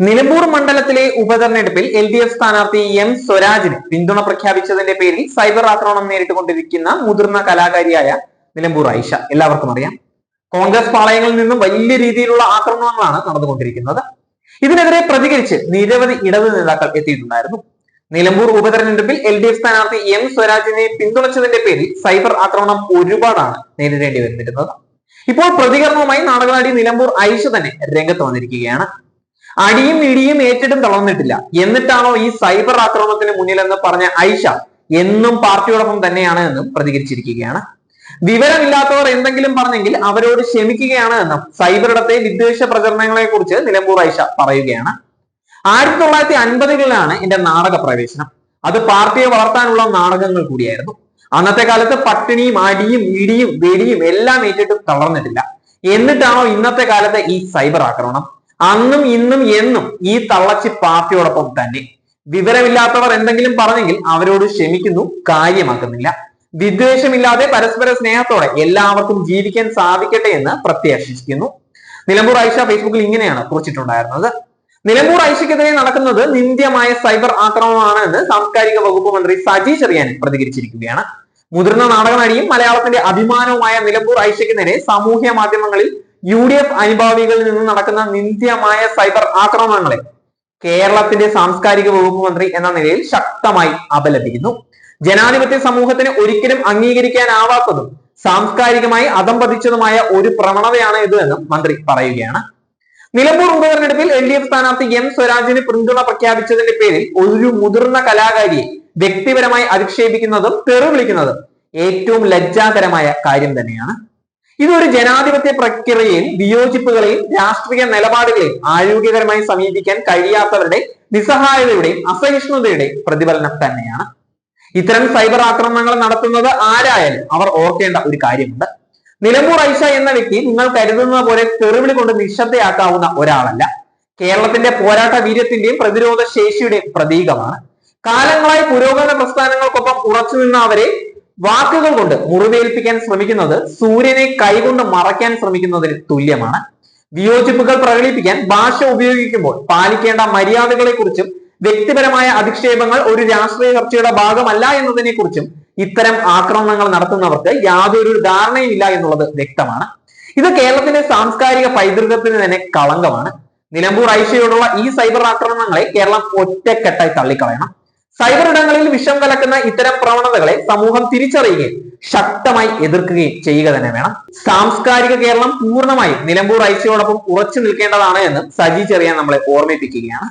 നിലമ്പൂർ മണ്ഡലത്തിലെ ഉപതെരഞ്ഞെടുപ്പിൽ L D F സ്ഥാനാർത്ഥി എം സ്വരാജിന് പിന്തുണ പ്രഖ്യാപിച്ചതിന്റെ പേരിൽ സൈബർ ആക്രമണം നേരിട്ടുകൊണ്ടിരിക്കുന്ന മുതിർന്ന കലാകാരിയായ നിലമ്പൂർ ഐഷ. എല്ലാവർക്കും അറിയാം. കോൺഗ്രസ് പാളയങ്ങളിൽ നിന്നും വലിയ രീതിയിലുള്ള ആക്രമണങ്ങളാണ് നടന്നുകൊണ്ടിരിക്കുന്നത്. ഇതിനെതിരെ പ്രതികരിച്ച് നിരവധി ഇടതു നേതാക്കൾ എത്തിയിട്ടുണ്ടായിരുന്നു. നിലമ്പൂർ ഉപതെരഞ്ഞെടുപ്പിൽ എൽ ഡി എഫ് സ്ഥാനാർത്ഥി എം സ്വരാജിനെ പിന്തുണച്ചതിന്റെ പേരിൽ സൈബർ ആക്രമണം ഒരുപാടാണ് നേരിടേണ്ടി വന്നിരുന്നത്. ഇപ്പോൾ പ്രതികരണവുമായി നാടകനാടി നിലമ്പൂർ ഐഷ തന്നെ രംഗത്ത് വന്നിരിക്കുകയാണ്. അടിയും ഇടിയും ഏറ്റിട്ടും തളർന്നിട്ടില്ല. എന്നിട്ടാണോ ഈ സൈബർ ആക്രമണത്തിന് മുന്നിലെന്ന് പറഞ്ഞ ഐഷ എന്നും പാർട്ടിയോടൊപ്പം തന്നെയാണ് എന്നും പ്രതികരിച്ചിരിക്കുകയാണ്. വിവരമില്ലാത്തവർ എന്തെങ്കിലും പറഞ്ഞെങ്കിൽ അവരോട് ക്ഷമിക്കുകയാണ് എന്നും സൈബർ ഇടത്തെ വിദ്വേഷ പ്രചരണങ്ങളെ കുറിച്ച് നിലമ്പൂർ ഐഷ പറയുകയാണ്. ആയിരത്തി തൊള്ളായിരത്തി അൻപതുകളിലാണ് എന്റെ നാടക പ്രവേശനം അത് പാർട്ടിയെ വളർത്താനുള്ള നാടകങ്ങൾ കൂടിയായിരുന്നു. അന്നത്തെ കാലത്ത് പട്ടിണിയും അടിയും ഇടിയും വെടിയും എല്ലാം ഏറ്റിട്ടും തളർന്നിട്ടില്ല. എന്നിട്ടാണോ ഇന്നത്തെ കാലത്ത് ഈ സൈബർ ആക്രമണം? അന്നും ഇന്നും എന്നും ഈ തള്ളച്ചി പാർട്ടിയോടൊപ്പം തന്നെ. വിവരമില്ലാത്തവർ എന്തെങ്കിലും പറഞ്ഞെങ്കിൽ അവരോട് ക്ഷമിക്കുന്നു കാര്യമാക്കുന്നില്ല. വിദ്വേഷമില്ലാതെ പരസ്പര സ്നേഹത്തോടെ എല്ലാവർക്കും ജീവിക്കാൻ സാധിക്കട്ടെ എന്ന് പ്രത്യാശിക്കുന്നു. നിലമ്പൂർ ഐഷ ഫേസ്ബുക്കിൽ ഇങ്ങനെയാണ് കുറിച്ചിട്ടുണ്ടായിരുന്നത്. നിലമ്പൂർ ഐഷയ്ക്കെതിരെ നടക്കുന്നത് നിന്ദ്യമായ സൈബർ ആക്രമണമാണ് എന്ന് സാംസ്കാരിക വകുപ്പ് മന്ത്രി സജി ചെറിയാൻ പ്രതികരിച്ചിരിക്കുകയാണ്. മുതിർന്ന നാടകനടിയും മലയാളത്തിന്റെ അഭിമാനവുമായ നിലമ്പൂർ ഐഷയ്ക്ക് നേരെ സാമൂഹ്യ മാധ്യമങ്ങളിൽ യു ഡി എഫ് അനുഭാവികളിൽ നിന്ന് നടക്കുന്ന നിന്ദ്യമായ സൈബർ ആക്രമണങ്ങളെ കേരളത്തിന്റെ സാംസ്കാരിക വകുപ്പ് മന്ത്രി എന്ന നിലയിൽ ശക്തമായി അപലപിക്കുന്നു. ജനാധിപത്യ സമൂഹത്തിന് ഒരിക്കലും അംഗീകരിക്കാനാവാത്തതും സാംസ്കാരികമായി അതംപതിച്ചതുമായ ഒരു പ്രവണതയാണ് ഇത് എന്നും മന്ത്രി പറയുകയാണ്. നിലമ്പൂർ ഉപതെരഞ്ഞെടുപ്പിൽ എൽ ഡി എഫ് സ്ഥാനാർത്ഥി എം സ്വരാജിന് പിന്തുണ പ്രഖ്യാപിച്ചതിന്റെ പേരിൽ ഒരു മുതിർന്ന കലാകാരിയെ വ്യക്തിപരമായി അധിക്ഷേപിക്കുന്നതും തെറി വിളിക്കുന്നതും ഏറ്റവും ലജ്ജാകരമായ കാര്യം തന്നെയാണ്. ഇതൊരു ജനാധിപത്യ പ്രക്രിയയിൽ വിയോജിപ്പുകളെയും രാഷ്ട്രീയ നിലപാടുകളെയും ആരോഗ്യകരമായി സമീപിക്കാൻ കഴിയാത്തവരുടെ നിസ്സഹായതയുടെയും അസഹിഷ്ണുതയുടെയും പ്രതിഫലനം തന്നെയാണ്. ഇത്തരം സൈബർ ആക്രമണങ്ങൾ നടത്തുന്നത് ആരായാലും അവർ ഓർക്കേണ്ട ഒരു കാര്യമുണ്ട്. നിലമ്പൂർ ഐഷ എന്ന വ്യക്തി നിങ്ങൾ കരുതുന്ന പോലെ തെറിവിളി കൊണ്ട് നിശബ്ദയാക്കാവുന്ന ഒരാളല്ല. കേരളത്തിന്റെ പോരാട്ട വീര്യത്തിന്റെയും പ്രതിരോധ ശേഷിയുടെയും പ്രതീകമാണ്. കാലങ്ങളായി പുരോഗമന പ്രസ്ഥാനങ്ങൾക്കൊപ്പം ഉറച്ചു നിന്ന അവരെ വാക്കുകൾ കൊണ്ട് മുറിവേൽപ്പിക്കാൻ ശ്രമിക്കുന്നത് സൂര്യനെ കൈകൊണ്ട് മറയ്ക്കാൻ ശ്രമിക്കുന്നതിന് തുല്യമാണ്. വിയോജിപ്പുകൾ പ്രകടിപ്പിക്കാൻ ഭാഷ ഉപയോഗിക്കുമ്പോൾ പാലിക്കേണ്ട മര്യാദകളെ കുറിച്ചും വ്യക്തിപരമായ അധിക്ഷേപങ്ങൾ ഒരു രാഷ്ട്രീയ ചർച്ചയുടെ ഭാഗമല്ല എന്നതിനെ കുറിച്ചും ഇത്തരം ആക്രമണങ്ങൾ നടത്തുന്നവർക്ക് യാതൊരു ധാരണയുമില്ല എന്നുള്ളത് വ്യക്തമാണ്. ഇത് കേരളത്തിന്റെ സാംസ്കാരിക പൈതൃകത്തിന് തന്നെ കളങ്കമാണ്. നിലമ്പൂർ ഐഷയോടുള്ള ഈ സൈബർ ആക്രമണങ്ങളെ കേരളം ഒറ്റക്കെട്ടായി തള്ളിക്കളയണം. സൈബർ ഇടങ്ങളിൽ വിഷം കലക്കുന്ന ഇത്തരം പ്രവണതകളെ സമൂഹം തിരിച്ചറിയുകയും ശക്തമായി എതിർക്കുകയും ചെയ്യുക തന്നെ വേണം. സാംസ്കാരിക കേരളം പൂർണമായും നിലമ്പൂർ ഐസിയോടൊപ്പം ഉറച്ചു നിൽക്കേണ്ടതാണ് എന്ന് സജി ചെറിയാൻ നമ്മളെ ഓർമ്മിപ്പിക്കുകയാണ്.